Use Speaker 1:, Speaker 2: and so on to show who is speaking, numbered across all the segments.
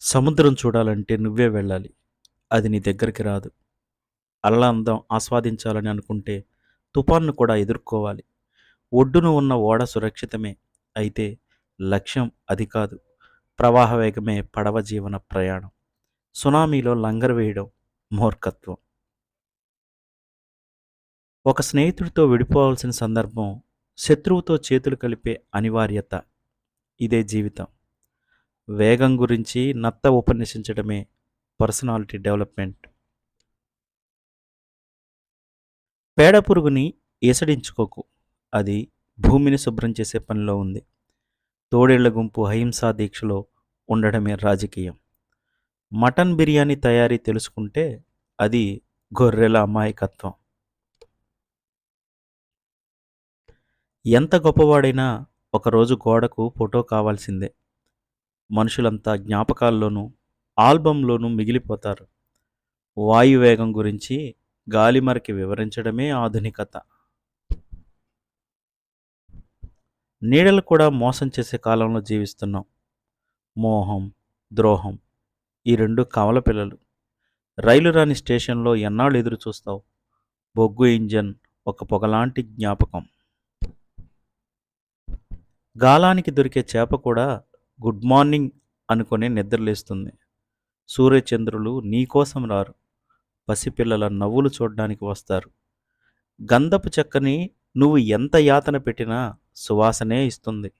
Speaker 1: సముద్రం చూడాలంటే నువ్వే వెళ్ళాలి. అది నీ దగ్గరికి రాదు. అలల అందం ఆస్వాదించాలని అనుకుంటే తుఫాన్ను కూడా ఎదుర్కోవాలి. ఒడ్డున ఉన్న ఓడ సురక్షితమే. అయితే లక్ష్యం అది కాదు. ప్రవాహ వేగమే పడవ జీవన ప్రయాణం. సునామీలో లంగరు వేయడం మూర్ఖత్వం. ఒక స్నేహితుడితో విడిపోవాల్సిన సందర్భం శత్రువుతో చేతులు కలిపే అనివార్యత. ఇదే జీవితం. వేగం గురించి నత్త ఉపన్యసించడమే పర్సనాలిటీ డెవలప్మెంట్. పేడ పురుగుని ఎసడించుకోకు అది భూమిని శుభ్రం చేసే పనిలో ఉంది. తోడేళ్ళ గుంపు అహింసా దీక్షలో ఉండడమే రాజకీయం. మటన్ బిర్యానీ తయారీ తెలుసుకుంటే అది గొర్రెల అమాయకత్వం. ఎంత గొప్పవాడైనా ఒకరోజు గోడకు ఫోటో కావాల్సిందే. మనుషులంతా జ్ఞాపకాల్లోనూ ఆల్బంలోనూ మిగిలిపోతారు. వాయువేగం గురించి గాలిమరకి వివరించడమే ఆధునికత. నీడలు కూడా మోసం చేసే కాలంలో జీవిస్తున్నాం. మోహం, ద్రోహం ఈ రెండు కమల పిల్లలు. రైలు రాని స్టేషన్లో ఎన్నాళ్ళు ఎదురు చూస్తావు? బొగ్గు ఇంజన్ ఒక పొగలాంటి జ్ఞాపకం. గాలానికి దొరికే చేప కూడా గుడ్ మార్నింగ్ అనుకొని నిద్రలేస్తుంది. సూర్యచంద్రులు నీకోసం రారు. పసిపిల్లల నవ్వులు చూడడానికి వస్తారు. గంధపు చెక్కని నువ్వు ఎంత యాతన పెట్టినా సువాసనే ఇస్తుంది.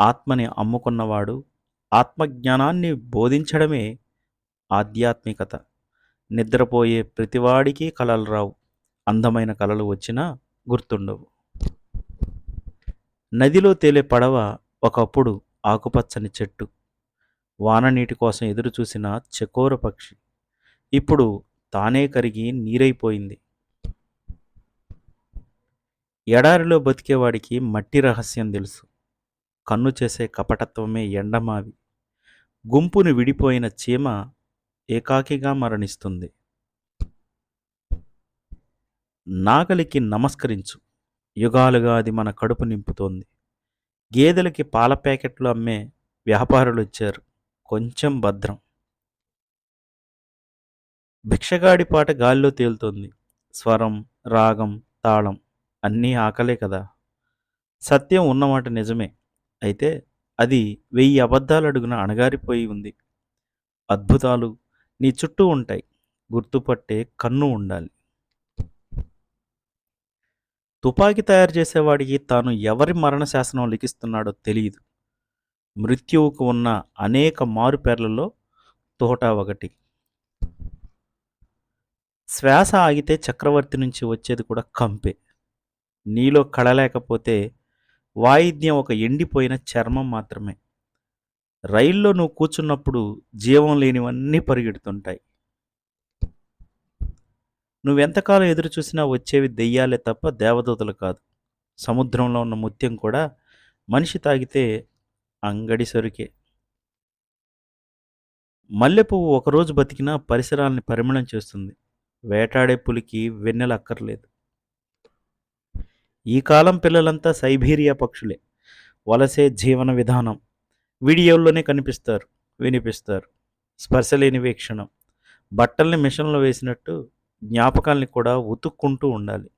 Speaker 1: ఆత్మని అమ్ముకున్నవాడు ఆత్మజ్ఞానాన్ని బోధించడమే ఆధ్యాత్మికత. నిద్రపోయే ప్రతివాడికి కలలు రావు. అందమైన కలలు వచ్చినా గుర్తుండవు. నదిలో తేలే పడవ ఒకప్పుడు ఆకుపచ్చని చెట్టు. వాననీటి కోసం ఎదురుచూసిన చకోర పక్షి. ఇప్పుడు తానే కరిగి నీరైపోయింది. ఎడారిలో బతికేవాడికి మట్టి రహస్యం తెలుసు. కన్ను చేసే కపటత్వమే ఎండమావి. గుంపును విడిపోయిన చీమ ఏకాకిగా మరణిస్తుంది. నాగలికి నమస్కరించు. యుగాలుగా అది మన కడుపు నింపుతోంది. గేదెలకి పాల ప్యాకెట్లు అమ్మే వ్యాపారులు వచ్చారు కొంచెం భద్రం. భిక్షగాడి పాట గాల్లో తేలుతోంది. స్వరం, రాగం, తాళం అన్నీ ఆకలే కదా. సత్యం ఉన్నమాట నిజమే. అయితే అది వెయ్యి అబద్ధాలడుగున అణగారిపోయి ఉంది. అద్భుతాలు నీ చుట్టూ ఉంటాయి. గుర్తుపట్టే కన్ను ఉండాలి. తుపాకీ తయారు చేసేవాడికి తాను ఎవరి మరణ శాసనం లిఖిస్తున్నాడో తెలియదు. మృత్యువుకు ఉన్న అనేక మారుపేర్లలో తోటా ఒకటి. శ్వాస ఆగితే చక్రవర్తి నుంచి వచ్చేది కూడా కంపే. నీలో కళ లేకపోతే వాయిద్యం ఒక ఎండిపోయిన చర్మం మాత్రమే. రైల్లో నువ్వు కూర్చున్నప్పుడు జీవం లేనివన్నీ పరిగెడుతుంటాయి. నువ్వెంతకాలం ఎదురుచూసినా వచ్చేవి దెయ్యాలే తప్ప దేవదూతలు కాదు. సముద్రంలో ఉన్న ముత్యం కూడా మనిషి తాగితే అంగడి సరుకే. మల్లెపువ్వు ఒకరోజు బతికినా పరిసరాల్ని పరిమళం చేస్తుంది. వేటాడే పులికి వెన్నెల అక్కర్లేదు. ఈ కాలం పిల్లలంతా సైబీరియా పక్షులే. వలసే జీవన విధానం. వీడియోల్లోనే కనిపిస్తారు, వినిపిస్తారు. స్పర్శలేని వీక్షణం. బట్టల్ని మిషన్లో వేసినట్టు జ్ఞాపకాల్ని కూడా ఉతుక్కుంటూ ఉండాలి.